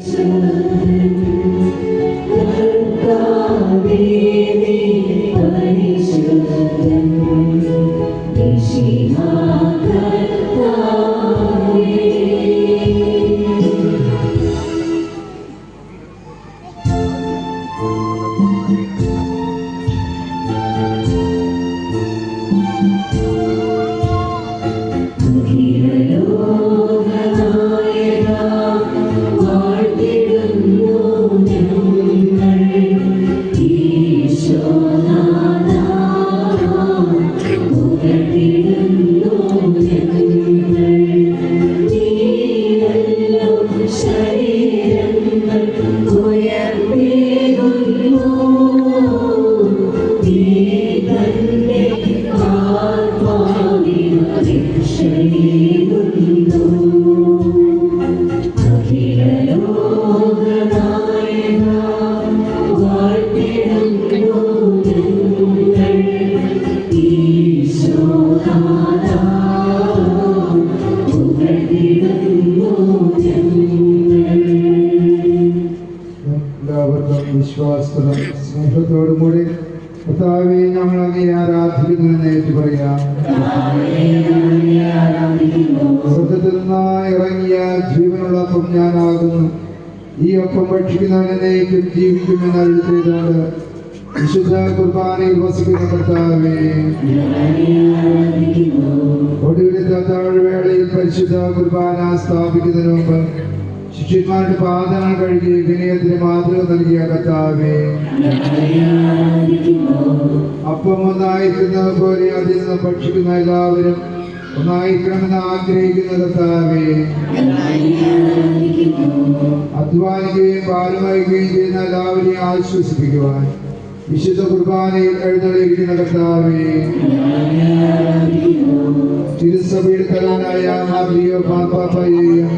എല്ലാവർക്കും വിശ്വാസത്തോടും സ്നേഹത്തോടും കൂടി കർത്താവെ ഞങ്ങൾ അങ്ങേ ആരാധിക്കുന്നതിന് ഏറ്റു പറയാം. ഇറങ്ങിയ ജീവനുള്ള അപ്പം ഞാനാകുന്നു. ഈ ഒപ്പം ഭക്ഷിക്കുന്നവനേക്കും ജീവിക്കുമെന്ന് അരുൾ ചെയ്തുകൊണ്ട് വിശുദ്ധ കുർബാനയിൽ വസിക്കുന്ന കർത്താവേ. ഒടുവിലത്തെ താഴ്വേളയിൽ പരിശുദ്ധ കുർബാന സ്ഥാപിക്കുന്നതിന് മുമ്പ് ശിഷ്യന്മാരുടെ പാദങ്ങൾ കഴുകി വിനയത്തിന് മാതൃക നൽകിയ കത്താവേ അപ്പം ഒന്നായിരിക്കുന്നത് പോലെ അതിൽ നിന്ന് ഭക്ഷിക്കുന്ന എല്ലാവരും ഒന്നായിരിക്കണമെന്ന് ആഗ്രഹിക്കുന്ന കത്താവേ അധ്വാനിക്കുകയും ഭാരമഹിക്കുകയും ചെയ്യുന്ന എല്ലാവരെയും ആശ്വസിപ്പിക്കുവാൻ വിശുദ്ധ കുർബാനയിൽ എഴുന്നള്ളിയിരിക്കുന്ന കർത്താവേ. തിരുസഭയുടെ തലാനായ മാർലിയോ പാപ്പാപ്പയെയും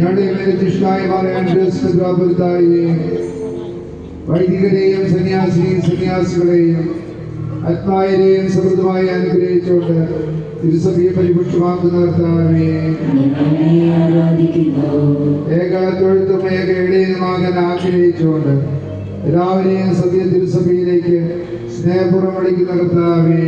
ഞങ്ങളുടെ വ്യത്യസ്തമായ മാറാൻഡ്രസ്തായെയും വൈദികരെയും സന്യാസി സന്യാസികളെയും ആത്മായരെയും സമൃദ്ധമായി അനുഗ്രഹിച്ചുകൊണ്ട് തിരുസഭയെ പരിപുഷ്ടമാക്കുന്ന കർത്താവേ ഏക ഇടയനുമാകാൻ ആഗ്രഹിച്ചുകൊണ്ട് എല്ലാവരെയും സത്യ തിരുസഭയിലേക്ക് സ്നേഹപൂർവം വിളിക്കുന്ന കർത്താവേ.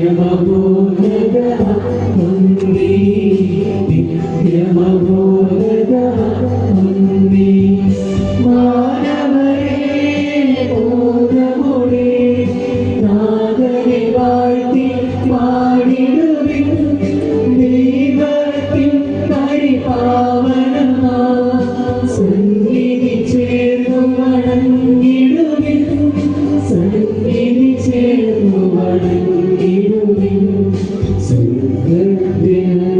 Senhor, you.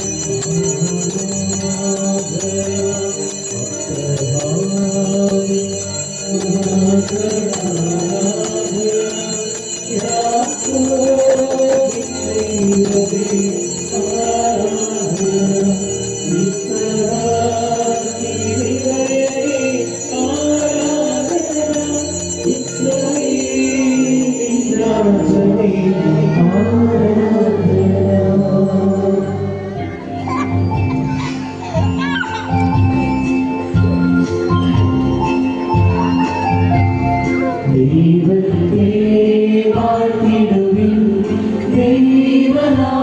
Thank you.